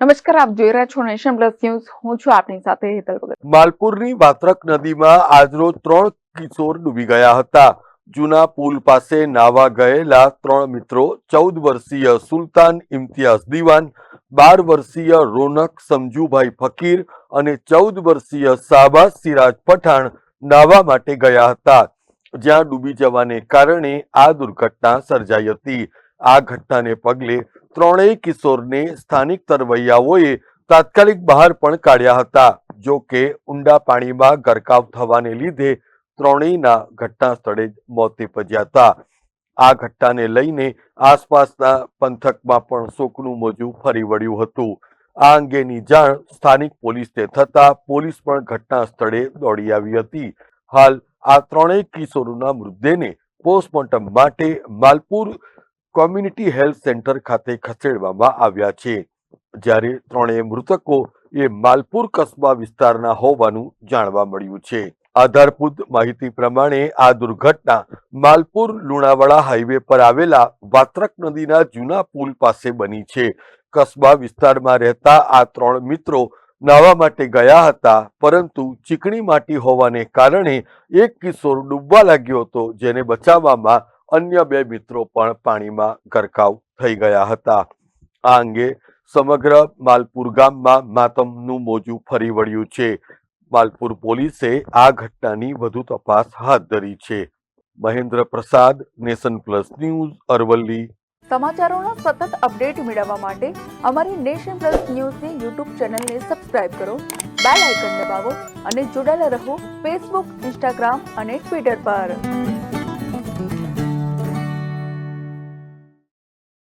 નમસ્કાર, આપ જોઈ રહ્યા છો નેશન પ્લસ ન્યૂઝ. હું છું આપની સાથે હેતલ ભગત. માલપુરની વાત્રક નદીમાં આજરોજ ત્રણ કિશોર ડૂબી ગયા હતા. જૂના પુલ પાસે નાવા ગયેલા ત્રણ મિત્રો, ચૌદ વર્ષીય સુલતાન ઇમ્તિયાઝ દિવાન, બાર વર્ષીય રોનક સમજુભાઈ ફકીર અને ચૌદ વર્ષીય સાબા સિરાજ પઠાણ નાવા માટે ગયા હતા. જ્યાં ડૂબી જવાને કારણે આ દુર્ઘટના સર્જાઈ હતી. આ ઘટનાને પગલે ત્રણેય કિશોરને સ્થાનિક તરવૈયાઓએ તાત્કાલિક બહાર પણ કાઢ્યા હતા. જો કે, ઊંડા પાણીમાં ગરકાવ થવાને લીધે ત્રણેયના ઘટના સ્થળે જ મોત નિપજ્યા હતા. આ ઘટનાને લઈને આસપાસના પંથકમાં પણ શોકનું મોજું ફરી વળ્યું હતું. આ અંગેની જાણ સ્થાનિક પોલીસને થતા પોલીસ પણ ઘટના સ્થળે દોડી આવી હતી. હાલ આ ત્રણેય કિશોરોના મૃતદેહને પોસ્ટમોર્ટમ માટે માલપુર કોમ્યુનિટી હેલ્થ સેન્ટર ખાતે ખસેડવામાં આવ્યા છે. જ્યારે ત્રણેય મૃતકો એ માલપુર કસ્બા વિસ્તારના હોવાનું જાણવા મળ્યું છે. આધારભૂત માહિતી પ્રમાણે આ દુર્ઘટના માલપુર લુણાવાડા હાઈવે પર આવેલા વાત્રક નદીના જૂના પુલ પાસે બની છે. કસ્બા વિસ્તારમાં રહેતા આ ત્રણ મિત્રો નાવા માટે ગયા હતા, પરંતુ ચીકણી માટી હોવાને કારણે એક કિશોર ડૂબવા લાગ્યો હતો, જેને બચાવવામાં અન્ય બે મિત્રો પણ પાણીમાં ગરકાવ થઈ ગયા હતા. આ અંગે સમગ્ર માલપુર ગામમાં માતમનું મોજું ફરી વળ્યું છે. માલપુર પોલીસે આ ઘટનાની વધુ તપાસ હાથ ધરી છે. Mahendra Prasad, nation plus news, Aravalli. સમાચારોનો સતત અપડેટ મેળવવા માટે અમારી નેશન પ્લસ ન્યૂઝની યુટ્યુબ ચેનલને સબસ્ક્રાઇબ કરો, બેલ આઇકન દબાવો અને જોડાયેલા રહો ફેસબુક, ઇન્સ્ટાગ્રામ અને ટ્વિટર પર.